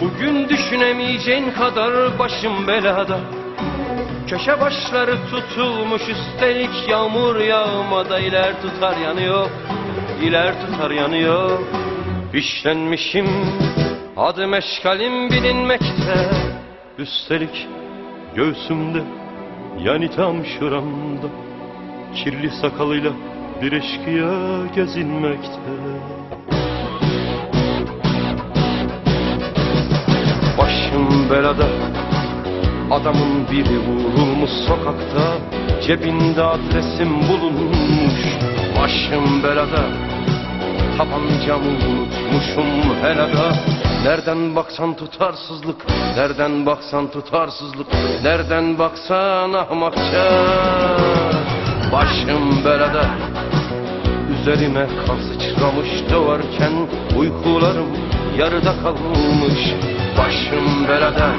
Bugün düşünemeyeceğin kadar başım belada. Köşe başları tutulmuş üstelik yağmur yağmada iler tutar yanıyor iler tutar yanıyor. İşlenmişim adım eşkalim bilinmekte. Üstelik göğsümde yani tam şuramda Kirli sakalıyla bir eşkıya gezinmekte Adamın biri vurulmuş sokakta Cebinde adresim bulunmuş. Başım belada Tabancamı unutmuşum helada. Nereden baksan tutarsızlık Nereden baksan tutarsızlık Nereden baksan ahmakça. Başım belada Üzerime kan sıçramış doğarken Uykularım yarıda kalmış. Başım belada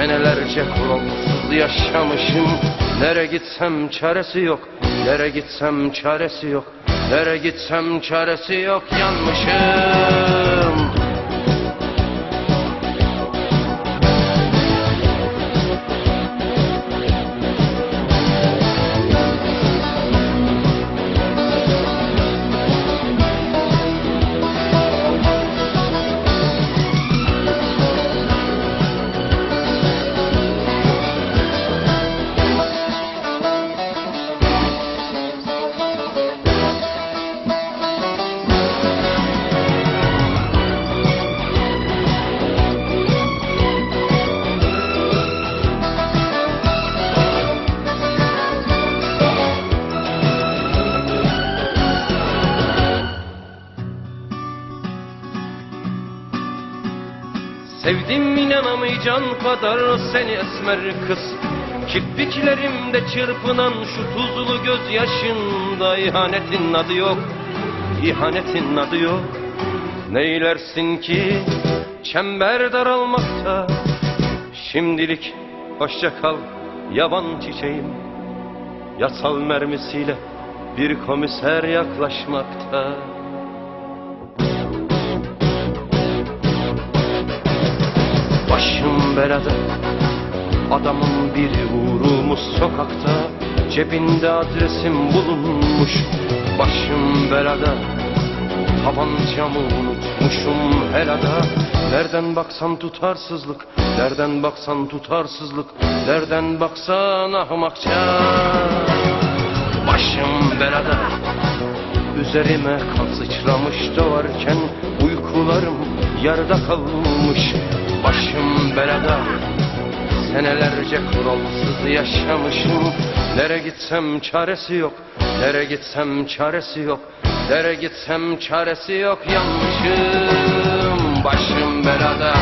Senelerce kuralsız yaşamışım. Nere gitsem çaresi yok Nere gitsem çaresi yok Nere gitsem çaresi yok yanmışım Sevdim inanamayacağın kadar seni esmer kız. Kirpiklerimde çırpınan şu tuzlu gözyaşında ihanetin adı yok İhanetin adı yok. Neylersin ki çember daralmakta Şimdilik hoşça kal yaban çiçeğim. Yasal mermisiyle bir komiser yaklaşmakta Başım belada Adamın biri vurulmuş sokakta Cebinde adresim bulunmuş. Başım belada Tabancamı unutmuşum helada Nereden baksan tutarsızlık Nereden baksan tutarsızlık Nereden baksan ahmakça. Başım belada Üzerime kan sıçramış doğarken Uykularım yarıda kalmış. Başım Senelerce kuralsız yaşamışım. Nere gitsem çaresi yok Nere gitsem çaresi yok Nere gitsem çaresi yok. Yanmışım başım belada.